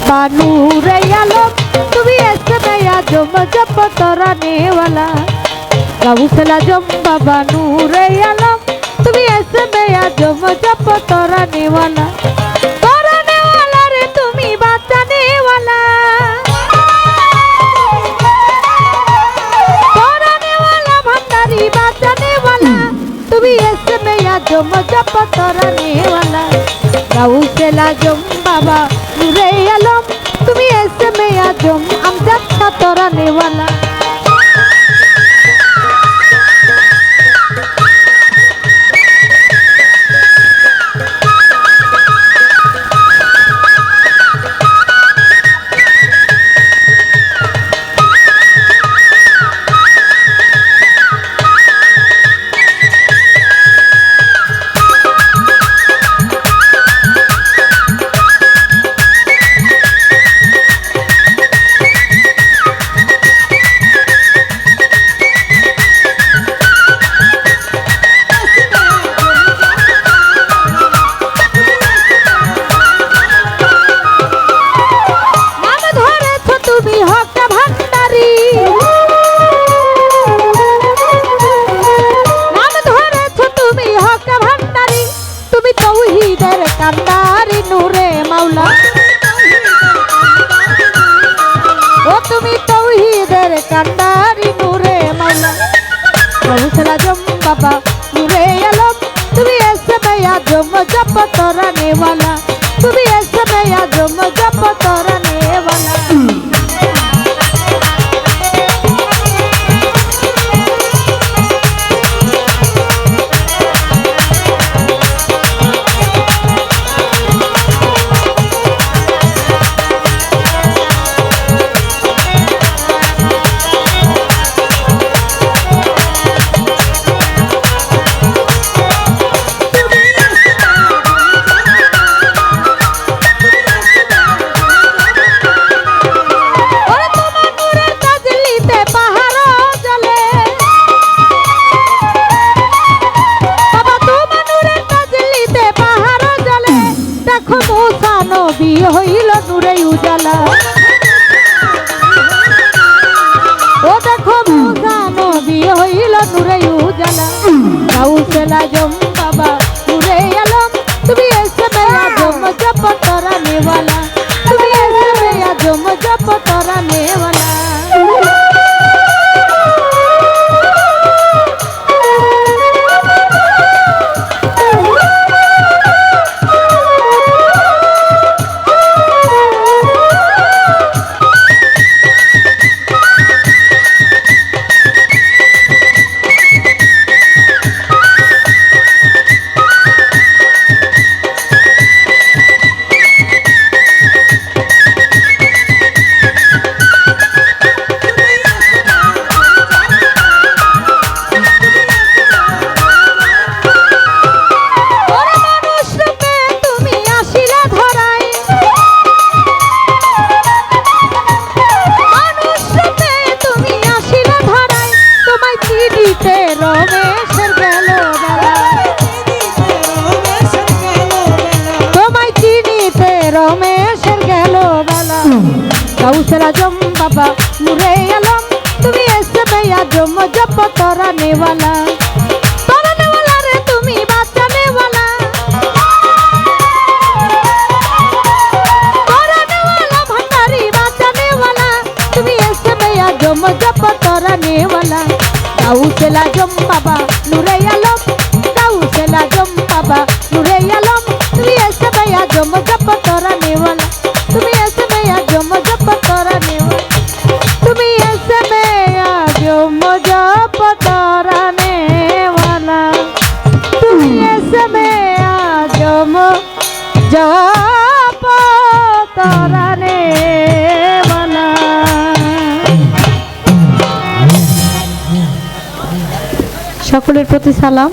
বাবা নূরে আলম তুমি এসে মেয়া জম জপ তোরা নেওয়ালা গাউসলা জম বাবা নূরে আলম তুমি এসে মেয়া জম জপ তোরা নেওয়ালা তুমি এসে মেয়া জম নেওয়ালা গাউসলা জম বাবা নূরে আলম তুমি এসে মেয়া জম আমজাদ তোরা নেওয়ালা কান্দারি নূরে মাওলা কৌশলা জম বাবা নূরে আলম তুমি এসে মেয়া জম জপ তোরা নেওয়ালা। তুমি এসে মেয়া জম জপ মুসা নবী হইল নূরে উজালা। ও দেখো মুসা নবী হইল নূরে উজালা। গাউসলা জম বাবা নূরে আলম তুমি এসে মেয়া জম জপ তোরা নেওয়ালা। তুমি এসে মেয়া জম জপ জম বাবা মুরে আলম। তুমি এসে মেয়া জম, জপ তোরা নেওয়ালা। তোরা নেওয়ালা রে, তুমি বাচ্চা নেওয়ালা। তোরা নেওয়ালা, ভান্ডারি বাচ্চা নেওয়ালা। তুমি এসে মেয়া জম, জপ তোরা বাবা নুরে আলম। কাউসেলা জম সকলের প্রতি সালাম।